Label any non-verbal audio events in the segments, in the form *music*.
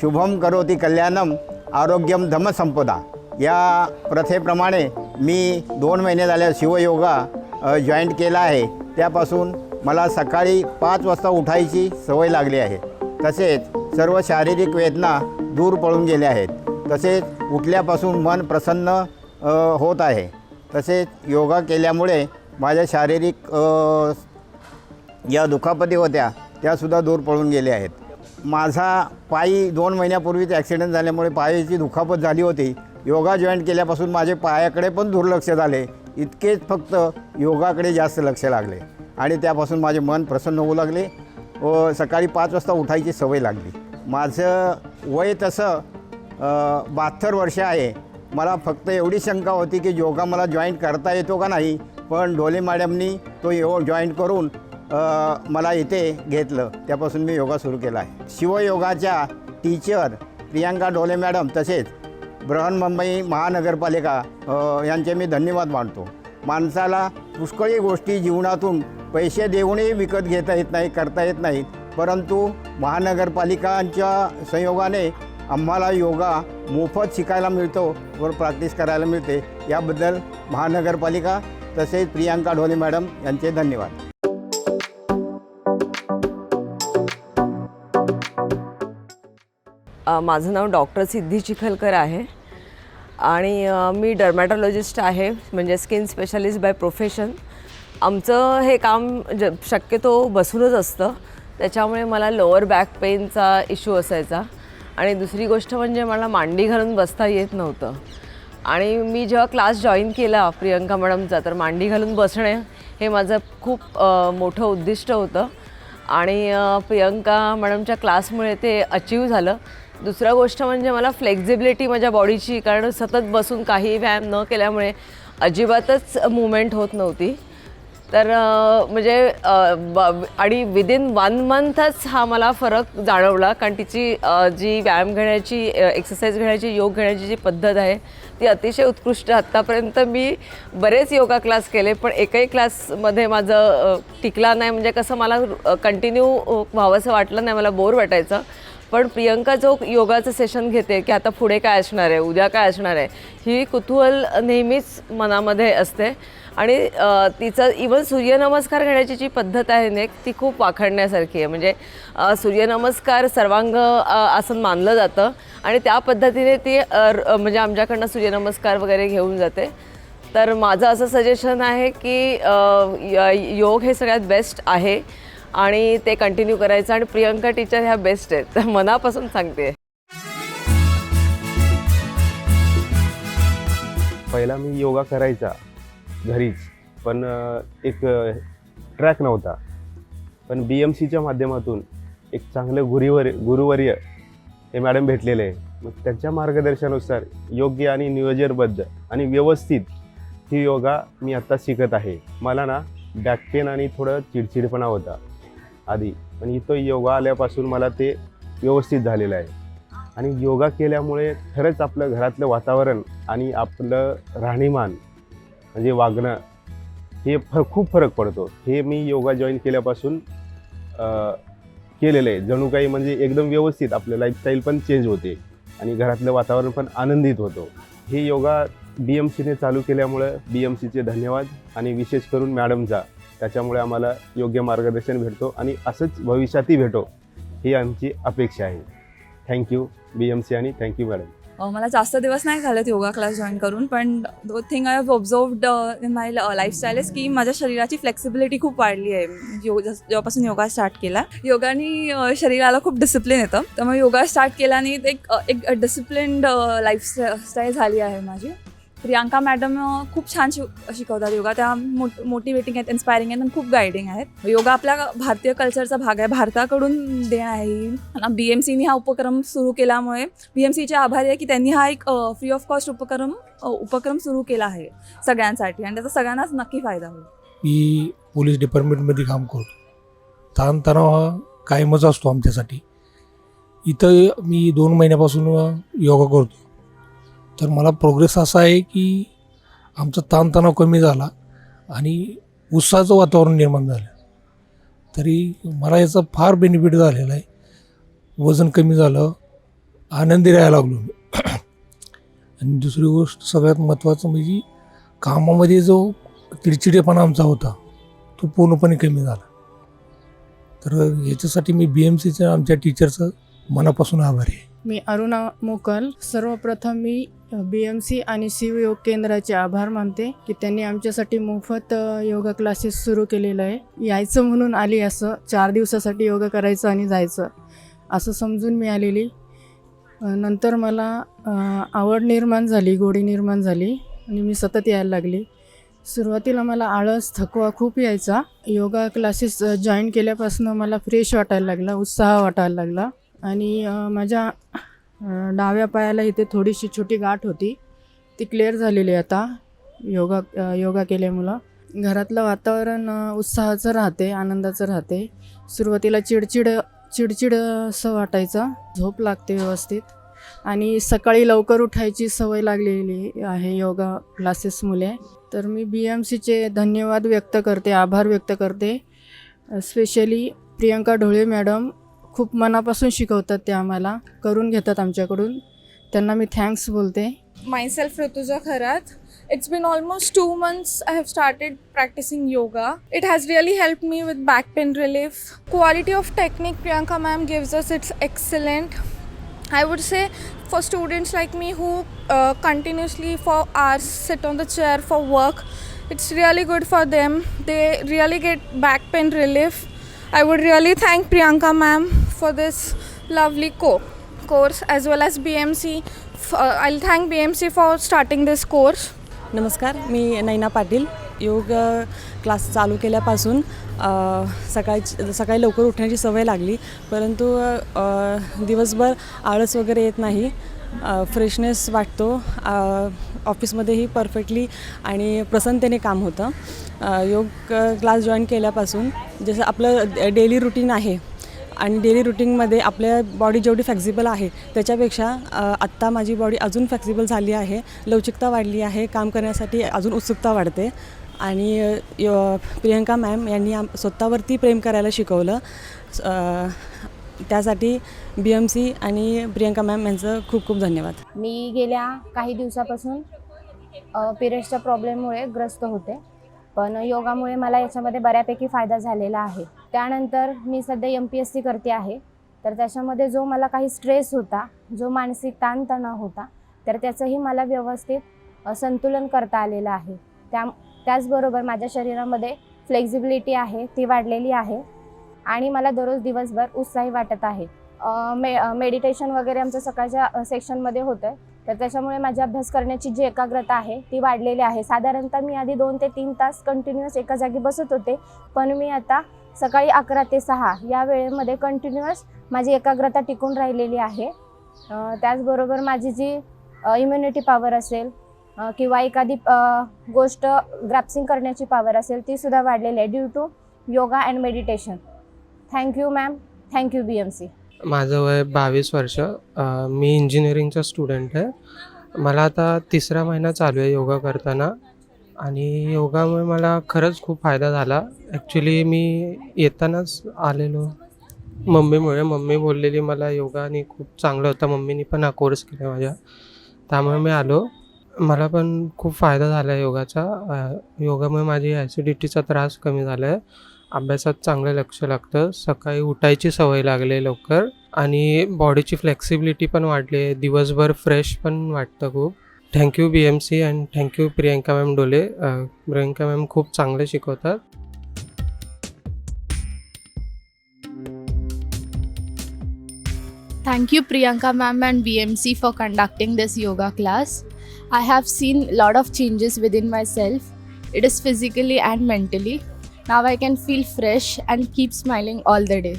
शुभम करोती कल्याणम आरोग्यम धम्मसंपदा या प्रथेप्रमाणे मी दोन महिने झाल्या शिवयोगा जॉईंट केला आहे. त्यापासून मला सकाळी पाच वाजता उठायची सवय लागली आहे. तसेच सर्व शारीरिक वेदना दूर पळून गेल्या आहेत. तसेच उठल्यापासून मन प्रसन्न होत आहे. तसेच योगा केल्यामुळे माझ्या शारीरिक या दुखापती होत्या त्यासुद्धा दूर पळून गेल्या आहेत. माझा पायी दोन महिन्यापूर्वीच ॲक्सिडेंट झाल्यामुळे पायाची दुखापत झाली होती. योगा जॉईन केल्यापासून माझे पायाकडे पण दुर्लक्ष झाले. इतकेच फक्त योगाकडे जास्त लक्ष लागले. आणि त्यापासून माझे मन प्रसन्न होऊ लागले व सकाळी पाच वाजता उठायची सवय लागली. माझं वय तसं बहात्तर वर्ष आहे. मला फक्त एवढी शंका होती की योगा मला जॉईन करता येतो का नाही? पण डोले मॅडमनी तो यो जॉईन करून मला इथे घेतलं. त्यापासून मी योगा सुरू केला आहे. शिवयोगाच्या टीचर प्रियांका डोले मॅडम तसेच बृहन्मुंबई महानगरपालिका यांचे मी धन्यवाद मानतो. माणसाला पुष्कळी गोष्टी जीवनातून पैसे देऊनही विकत घेता येत नाही करता येत नाहीत परंतु महानगरपालिकांच्या संयोगाने आम्हाला योगा मोफत शिकायला मिळतो व प्रॅक्टिस करायला मिळते. याबद्दल महानगरपालिका तसेच प्रियांका ढोले मॅडम यांचे धन्यवाद. माझं नाव डॉक्टर सिद्धी चिखलकर आहे. आणि मी डर्मॅटॉलॉजिस्ट आहे म्हणजे स्किन स्पेशालिस्ट बाय प्रोफेशन. आमचं हे काम ज शक्यतो बसूनच असतं. त्याच्यामुळे मला लोअर बॅक पेनचा इश्यू असायचा. आणि दुसरी गोष्ट म्हणजे मला मांडी घालून बसता येत नव्हतं. आणि मी जेव्हा क्लास जॉईन केला प्रियंका मॅडमचा तर मांडी घालून बसणे हे माझं खूप मोठं उद्दिष्ट होतं. आणि प्रियंका मॅडमच्या क्लासमुळे ते अचीव झालं. दुसरं गोष्ट म्हणजे मला फ्लेक्झिबिलिटी माझ्या बॉडीची कारण सतत बसून काही व्यायाम न केल्यामुळे अजिबातच मुवमेंट होत नव्हती. तर म्हणजे ब- आणि विदिन वन मंथच हा मला फरक जाणवला कारण तिची जी व्यायाम घेण्याची एक्सरसाइज घेण्याची योग घेण्याची जी पद्धत आहे ती अतिशय उत्कृष्ट. आत्तापर्यंत मी बरेच योगा क्लास केले पण एकही क्लासमध्ये माझं टिकला नाही. म्हणजे कसं मला कंटिन्यू व्हावंसं वाटलं नाही. मला बोर वाटायचं. पण प्रियंका जो योगाचं सेशन घेते की आता पुढे काय असणार आहे उद्या काय असणार आहे ही कुतूहल नेहमीच मनामध्ये असते. आणि तिचा तिचं इवन सूर्यनमस्कार घेण्याची जी पद्धत आहे नेक ती खूप वाखाणण्यासारखी आहे. म्हणजे सूर्यनमस्कार सर्वांग आसन मानलं जातं. आणि त्या पद्धतीने ती म्हणजे आमच्याकडनं सूर्यनमस्कार वगैरे घेऊन जाते. तर माझं असं सजेशन आहे की य- योग हे सगळ्यात बेस्ट आहे. आणि ते कंटिन्यू करायचं आणि प्रियंका टीचर ह्या बेस्ट आहेत. तर मनापासून सांगते. पहिला मी योगा करायचा घरीच पण एक ट्रॅक नव्हता. पण बी एम सीच्या माध्यमातून एक चांगलं गुरुवर गुरुवर्य हे मॅडम भेटलेले आहे. मग त्यांच्या मार्गदर्शनानुसार योग्य आणि नियोजनबद्ध आणि व्यवस्थित ही योगा मी आत्ता शिकत आहे. मला ना बॅक पेन आणि थोडं चिडचिडपणा होता. आधी. पण इथं योगा आल्यापासून मला ते व्यवस्थित झालेलं आहे. आणि योगा केल्यामुळे खरंच आपलं घरातलं वातावरण आणि आपलं राहणीमान म्हणजे वागणं हे फ खूप फरक पडतो. हे मी योगा जॉईन केल्यापासून केलेलं आहे. जणू काही म्हणजे एकदम व्यवस्थित आपलं लाईफस्टाईल पण चेंज होते आणि घरातलं वातावरण पण आनंदित होतो. हे योगा बी एम सीने चालू केल्यामुळं बी एम सीचे धन्यवाद आणि विशेष करून मॅडमचा त्याच्यामुळे आम्हाला योग्य मार्गदर्शन भेटतो आणि असंच भविष्यातही भेटो ही आमची अपेक्षा आहे. Thank you B M C आणि थँक्यू मॅडम मला जास्त दिवस नाही झालेत योगा क्लास जॉईन करून पण two thing I have observed in my lifestyle is की माझ्या शरीराची फ्लेक्सिबिलिटी खूप वाढली आहे. योग जेव्हापासून योगा स्टार्ट केला योगाने शरीराला खूप डिसिप्लिन येतं. त्यामुळे योगा स्टार्ट केल्याने एक एक डिसिप्लिन्ड लाईफ स्टाईल झाली आहे माझी. प्रियांका मॅडम खूप छान शिक शिकवतात योगा. त्या मोट मोटिवेटिंग आहेत इन्स्पायरिंग आहेत आणि खूप गायडिंग आहेत. योगा आपल्या भारतीय कल्चरचा भाग आहे. भारताकडून देण आहे ही. बी एम सीने हा उपक्रम सुरू केल्यामुळे बी एम सीचे आभारी आहे की त्यांनी हा एक फ्री ऑफ कॉस्ट उपक्रम उपक्रम सुरू केला आहे सगळ्यांसाठी. आणि त्याचा सगळ्यांनाच नक्की फायदा होईल. मी पोलीस डिपार्टमेंटमध्ये काम करतो. ताणतणाव हा कायमच असतो आमच्यासाठी. इथं मी दोन महिन्यापासून योगा करतो. तर मला प्रोग्रेस असा आहे की आमचा ताणतणाव कमी झाला आणि उत्साहाचं वातावरण निर्माण झालं. तरी मला याचा फार बेनिफिट झालेला आहे. वजन कमी झालं आनंदी राहायला लागलो मी. आणि दुसरी गोष्ट सगळ्यात महत्त्वाचं म्हणजे कामामध्ये जो चिडचिडेपणा आमचा होता तो पूर्णपणे कमी झाला. तर याच्यासाठी मी बी एम सीच्या आमच्या टीचरचं मनापासून आभारी आहे. मी अरुणा मोकल. सर्वप्रथम मी बी एम सी आणि शिवयोग केंद्राचे आभार मानते की त्यांनी आमच्यासाठी मोफत योगा क्लासेस सुरू केलेलं आहे. यायचं म्हणून आली असं चार दिवसासाठी योगा करायचं आणि जायचं असं समजून मी आलेली. नंतर मला आवड निर्माण झाली गोडी निर्माण झाली आणि मी सतत यायला लागली. सुरुवातीला मला आळस थकवा खूप यायचा. योगा क्लासेस जॉईन केल्यापासून मला फ्रेश वाटायला लागला उत्साह वाटायला लागला. आणि माझ्या डाव्या पायाला इथे थोडीशी छोटी गाठ होती. ती क्लिअर झालेली आहे आता. योगा योगा केल्यामुळं. घरातलं वातावरण उत्साहाचं राहते आनंदाचं राहते. सुरुवातीला चिडचिड चिडचिड असं वाटायचं. झोप लागते व्यवस्थित. आणि सकाळी लवकर उठायची सवय लागलेली आहे योगा क्लासेसमुळे. तर मी बी एम सीचे धन्यवाद व्यक्त करते आभार व्यक्त करते. स्पेशली प्रियंका ढोळे मॅडम खूप मनापासून शिकवतात ते आम्हाला करून घेतात आमच्याकडून. त्यांना मी थँक्स बोलते. Myself Rutuja Kharat. It's been almost two months I have started practising yoga it has really help me with back pain relief quality of technique Priyanka ma'am gives us it's excellent I would say for students like me who continuously for hours sit on the chair for work it's really good for them they really get back pain relief I would really thank Priyanka ma'am for this lovely co- course as well as BMC. F- uh, I'll thank BMC for starting this course. नमस्कार मी नैना पाटील योग अ, class चालू केल्यापासून अ, सकाळची सकाळी लवकर उठण्याची सवय लागली परंतु अ, दिवसभर आळस वगैरे येत नाही फ्रेशनेस वाटतो. ऑफिसमध्येही परफेक्टली आणि प्रसन्नतेने काम होतं. योग क्लास जॉईन केल्यापासून जसं आपलं डेली रुटीन आहे आणि डेली रुटीनमध्ये आपल्या बॉडी जेवढी फ्लेक्झिबल आहे त्याच्यापेक्षा आत्ता माझी बॉडी अजून फ्लेक्झिबल झाली आहे. लवचिकता वाढली आहे. काम करण्यासाठी अजून उत्सुकता वाढते. आणि प्रियंका मॅम यांनी आम स्वतःवरती प्रेम करायला शिकवलं. त्यासाठी बी एम सी आणि प्रियंका मॅम यांचं खूप खूप धन्यवाद. मी गेल्या काही दिवसापासून पिरियड्सच्या प्रॉब्लेममुळे ग्रस्त होते. पण योगामुळे मला याच्यामध्ये बऱ्यापैकी फायदा झालेला आहे. त्यानंतर मी सध्या एम पी एस सी करते आहे. तर त्याच्यामध्ये जो मला काही स्ट्रेस होता जो मानसिक ताणतणाव होता तर त्याचंही मला व्यवस्थित संतुलन करता आलेलं आहे. त्या त्याचबरोबर माझ्या शरीरामध्ये फ्लेक्झिबिलिटी आहे ती वाढलेली आहे. आणि मला दररोज दिवसभर उत्साही वाटत आहे. मे मेडिटेशन वगैरे आमचं सकाळच्या सेक्शनमध्ये होतं आहे तर त्याच्यामुळे माझी अभ्यास करण्याची जी एकाग्रता आहे ती वाढलेली आहे. साधारणतः मी आधी दोन ते तीन तास कंटिन्युअस एका जागी बसत होते. पण मी आता सकाळी अकरा ते सहा या वेळेमध्ये कंटिन्युअस माझी एकाग्रता टिकून राहिलेली आहे. त्याचबरोबर माझी जी इम्युनिटी पॉवर असेल किंवा एखादी गोष्ट ग्रॅप्सिंग करण्याची पॉवर असेल ती सुद्धा वाढलेली आहे due to yoga and meditation thank you ma'am thank you B M C माझं वय बावीस वर्ष. मी इंजिनिअरिंगचा स्टुडंट आहे. मला आता तिसरा महिना चालू आहे योगा करताना. आणि योगामुळे मला खरंच खूप फायदा झाला. ॲक्च्युली मी येतानाच आलेलो. मम्मीमुळे. मम्मी बोललेली मला योगाने खूप चांगलं होतं. मम्मीनी पण हा कोर्स केला माझ्या. त्यामुळे मी आलो. मला पण खूप फायदा झाला आहे योगाचा योगामुळे माझी ॲसिडिटीचा त्रास कमी झाला आहे अभ्यासात चांगलं लक्ष लागतं. सकाळी उठायची सवय लागली लवकर आणि बॉडीची फ्लेक्सिबिलिटी पण वाढली आहे. दिवसभर फ्रेश पण वाटतं खूप. Thank you B M C and thank you Priyanka ma'am Dole. Priyanka ma'am खूप चांगले शिकवतात. Thank you Priyanka ma'am and B M C for conducting this yoga class I have seen lot of changes within myself it is physically and mentally Now I can feel fresh and keep smiling all the day.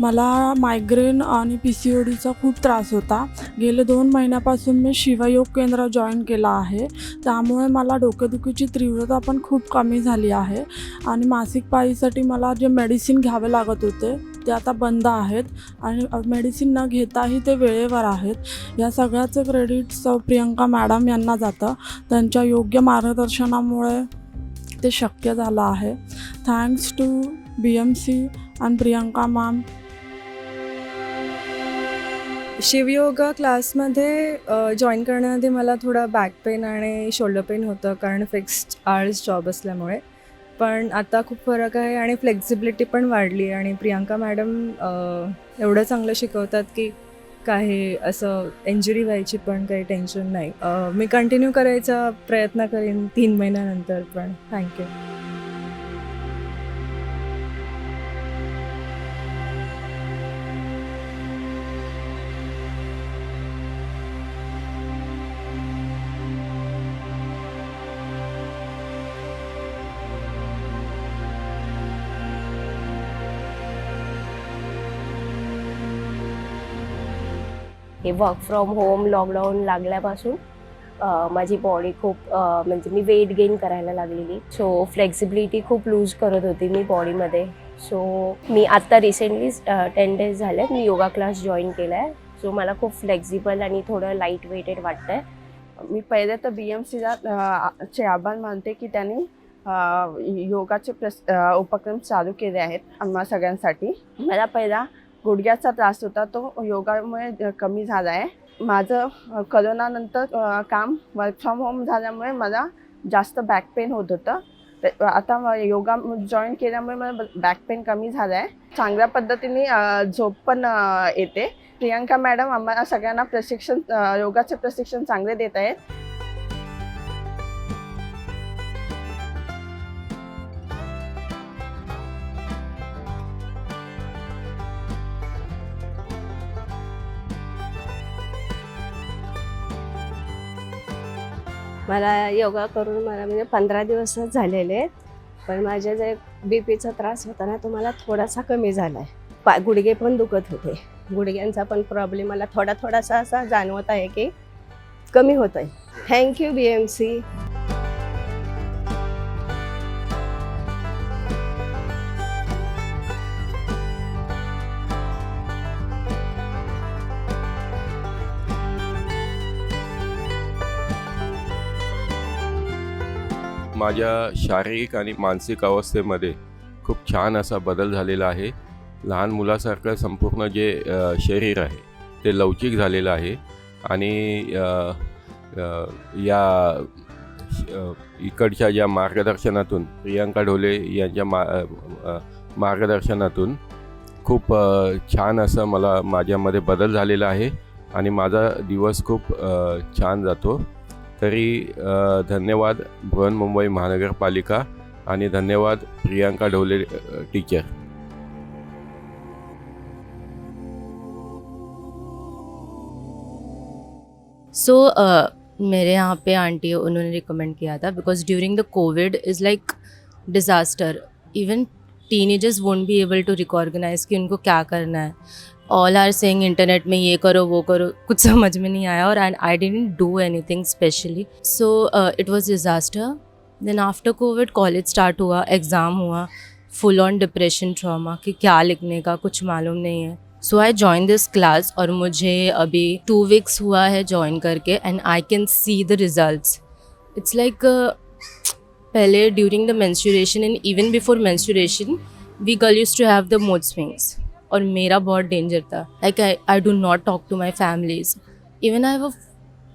मला migraine आणि P C O डीचा खूप त्रास होता. गेले दोन महिन्यापासून मी शिवयोग केंद्र जॉईन केला आहे. त्यामुळे मला डोकेदुखीची तीव्रता पण खूप कमी झाली आहे. आणि मासिक पाळीसाठी मला जे मेडिसिन घ्यावे लागत होते ते आता बंद आहेत आणि मेडिसिन न घेताही ते वेळेवर आहेत. या सगळ्याचं क्रेडिट प्रियंका मॅडम यांना जातं. त्यांच्या योग्य मार्गदर्शनामुळे ते शक्य झालं आहे. Thanks to B M C आणि प्रियंका मॅम शिवयोगा क्लासमध्ये जॉईन करण्याआधी मला थोडा बॅक पेन आणि शोल्डर पेन होतं कारण फिक्स्ड आर्स जॉब असल्यामुळे. पण आता खूप फरक आहे आणि फ्लेक्झिबिलिटी पण वाढली आणि प्रियांका मॅडम एवढं चांगलं शिकवतात की काही असं इंजुरी व्हायची पण काही टेन्शन नाही. मी कंटिन्यू करायचा प्रयत्न करेन तीन महिन्यानंतर पण. थँक्यू हे वर्क फ्रॉम होम लॉकडाऊन लागल्यापासून माझी बॉडी खूप म्हणजे मी वेट गेन करायला लागलेली. सो फ्लेक्झिबिलिटी खूप लूज करत होती मी बॉडीमध्ये सो मी आत्ता रिसेंटली टेन डेज झाले मी योगा क्लास जॉईन केला आहे सो मला खूप फ्लेक्झिबल आणि थोडं लाइट वेटेड वाटतं आहे मी पहिले तर बी एम सीला चे आभार मानते की त्यांनी योगाचे प्रस उपक्रम चालू केले आहेत आम्हा सगळ्यांसाठी. मला पहिला गुडघ्याचा त्रास होता तो योगामुळे कमी झाला आहे माझं करोनानंतर काम वर्क फ्रॉम होम झाल्यामुळे मला जास्त बॅक पेन होत होतं. आता योगा जॉईन केल्यामुळे मला बॅक पेन कमी झाला आहे चांगल्या पद्धतीने झोप पण येते. प्रियांका मॅडम आम्हाला सगळ्यांना प्रशिक्षण योगाचे प्रशिक्षण चांगले देत आहेत. मला योगा करून मला म्हणजे पंधरा दिवसच झालेले आहेत पण माझ्या जे बी पीचा त्रास होता ना तो मला थोडासा कमी झाला आहे पा गुडघे पण दुखत होते. गुडघ्यांचा पण प्रॉब्लेम मला थोडा थोडासा असा जाणवत आहे की कमी होत आहे थँक्यू बी एम सी माझ्या शारीरिक आणि मानसिक अवस्थेमध्ये खूप छान असा बदल झालेला आहे. लहान मुलासारखं संपूर्ण जे शरीर आहे ते लवचिक झालेलं आहे. आणि या इकडच्या ज्या मार्गदर्शनातून प्रियांका ढोले यांच्या मा मार्गदर्शनातून खूप छान असं मला माझ्यामध्ये बदल झालेला आहे. आणि माझा दिवस खूप छान जातो. तरी धन्यवाद बृहन्मुंबई महानगरपालिका आणि धन्यवाद Priyanka Dhole teacher so so, uh, मेरे यहाँ पे आंटी उन्होंने रिकमेंड किया था because during the Covid is like disaster even teenagers won't be able to recognise कि उनको क्या करना है. ऑल आर सेइंग इंटरनेट में ये करो, वो करो, कुछ समझ में नहीं आया और I didn't do anything specially so it was disaster then after Covid college start हुआ एग्ज़ाम हुआ फुल ऑन डिप्रेशन ट्रॉमा कि क्या लिखने का, कुछ मालूम नहीं है. So I join this class और मुझे अभी टू वीक्स हुआ है जॉइन करके and I can see the result it's like पहले during the menstruation and even before menstruation we girl use to have the mood swings और मेरा बहुत डेंजर था. Like I I do not talk to my families even I have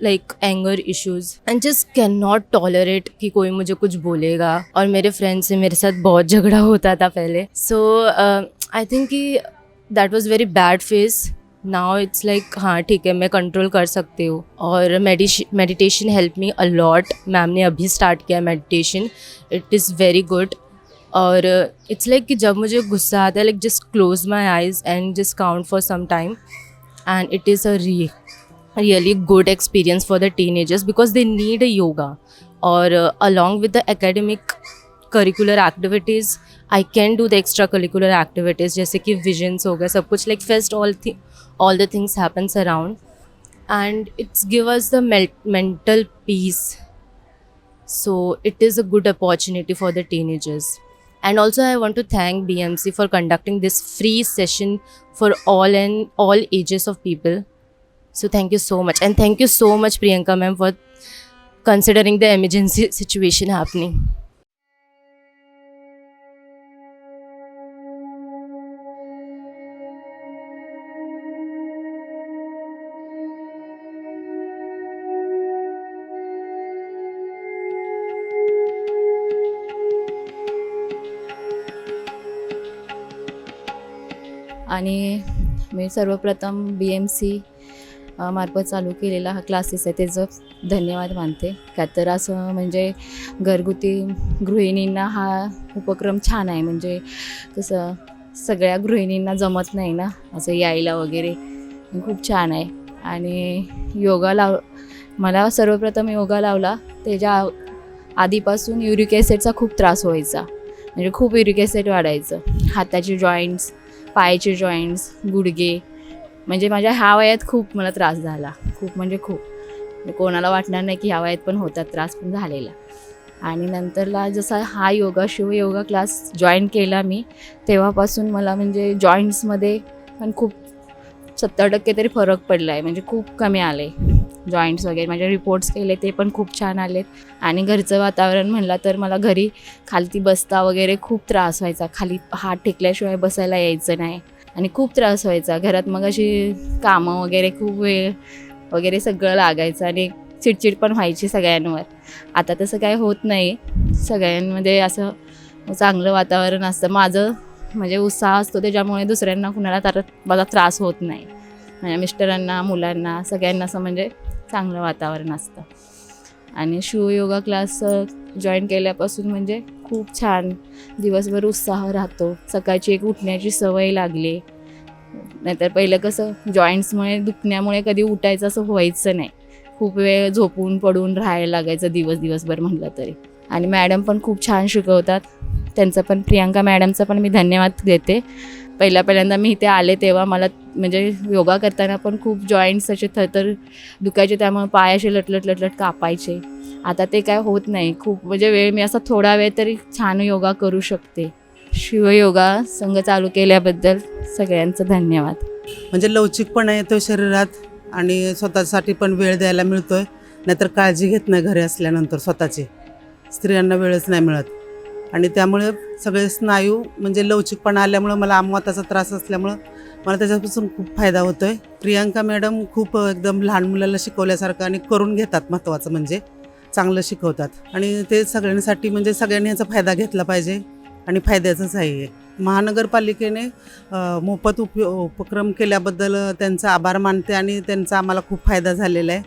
like anger issues and just can not tolerate कि कोई मुझे कुछ बोलेगा. और मेरे फ्रेंड से मेरे साथ बहुत झगड़ा होता था पहले. सो आई थिंक कि that was very bad phase now it's like हाँ ठीक है, मैं कंट्रोल कर सकती हूँ. और meditation help me a lot ma'am ने अभी start KIA meditation it is very good और इट्स लाइक कि जब मुझे गुस्सा आता है like just close my eyes and just count for some time and it is a re really good experience for the teen agers because they need a yoga और along with the academic curricular activities I can do the extra curricular activities जैसे कि visions हो गए सब कुछ like fest all the all the things happens around and it's give us the mental peace so it is a good opportunity for the teenagers and also i want to thank bmc for conducting this free session for all and all ages of people. So thank you so much. And thank you so much priyanka ma'am for considering the emergency *laughs* situation happening आणि मी सर्वप्रथम बी M C मार्फत चालू केलेला हा classes आहे त्याचं धन्यवाद मानते. का तर असं म्हणजे घरगुती गृहिणींना हा उपक्रम छान आहे म्हणजे कसं सगळ्या गृहिणींना जमत नाही ना असं यायला वगैरे. खूप छान आहे. आणि योगा लाव मला सर्वप्रथम योगा लावला त्याच्या आधीपासून युरिक ॲसिडचा खूप त्रास व्हायचा. म्हणजे खूप युरिक ॲसिड वाढायचं. हाताचे जॉईंट्स पायाचे जॉईंट्स गुडघे. म्हणजे माझ्या ह्या वयात खूप मला त्रास झाला. खूप म्हणजे खूप. म्हणजे कोणाला वाटणार नाही की ह्या वयात पण होतात त्रास पण झालेला. आणि नंतरला जसा हा योगा शिवयोगा क्लास जॉईन केला मी तेव्हापासून मला म्हणजे जॉईंट्समध्ये पण खूप सत्तर टक्के तरी फरक पडला आहे म्हणजे खूप कमी आले जॉईंट्स वगैरे माझे रिपोर्ट्स केले ते पण खूप छान आलेत. आणि घरचं वातावरण म्हणलं तर मला घरी खालती बसता वगैरे खूप त्रास व्हायचा. खाली हात टेकल्याशिवाय बसायला यायचं नाही. आणि खूप त्रास व्हायचा. घरात मग अशी कामं वगैरे खूप वेळ वगैरे सगळं लागायचं आणि चिडचिड पण व्हायची सगळ्यांवर. आता तसं काय होत नाही. सगळ्यांमध्ये असं चांगलं वातावरण असतं. माझं म्हणजे उत्साह असतो त्याच्यामुळे दुसऱ्यांना कुणाला तर मला त्रास होत नाही. माझ्या मिस्टरांना मुलांना सगळ्यांना असं म्हणजे चांगलं वातावरण असतं. आणि शिवयोगा क्लास जॉईन केल्यापासून म्हणजे खूप छान दिवसभर उत्साह राहतो. सकाळची एक उठण्याची सवय लागली. नाहीतर पहिलं कसं जॉईंट्समुळे दुखण्यामुळे कधी उठायचं असं व्हायचं नाही. खूप वेळ झोपून पडून राहायला लागायचं दिवस दिवसभर म्हटलं तरी. आणि मॅडम पण खूप छान शिकवतात. त्यांचं पण प्रियांका मॅडमचा पण मी धन्यवाद देते. पहिल्या पहिल्यांदा मी इथे आले तेव्हा मला म्हणजे योगा करताना पण खूप जॉईंट्स असे थरथर दुखायचे त्यामुळे पाय असे लटलट लटलट कापायचे. आता ते काय होत नाही. खूप म्हणजे वेळ मी असा थोडा वेळ तरी छान योगा करू शकते. शिवयोगा संघ चालू केल्याबद्दल सगळ्यांचं धन्यवाद. म्हणजे लवचिकपणा येतो शरीरात आणि स्वतःसाठी पण वेळ द्यायला मिळतो आहे नाहीतर काळजी घेत नाही घरी असल्यानंतर स्वतःची. स्त्रियांना वेळच नाही मिळत. आणि त्यामुळे सगळे स्नायू म्हणजे लवचिकपणा आल्यामुळं मला आमवाताचा त्रास असल्यामुळं मला त्याच्यापासून खूप फायदा होतो आहे प्रियांका मॅडम खूप एकदम लहान मुलाला शिकवल्यासारखं आणि करून घेतात महत्त्वाचं म्हणजे. चांगलं शिकवतात. आणि ते सगळ्यांसाठी म्हणजे सगळ्यांनी याचा फायदा घेतला पाहिजे आणि फायद्याचंच आहे महानगरपालिकेने मोफत उप उपक्रम केल्याबद्दल त्यांचा आभार मानते आणि त्यांचा आम्हाला खूप फायदा झालेला आहे.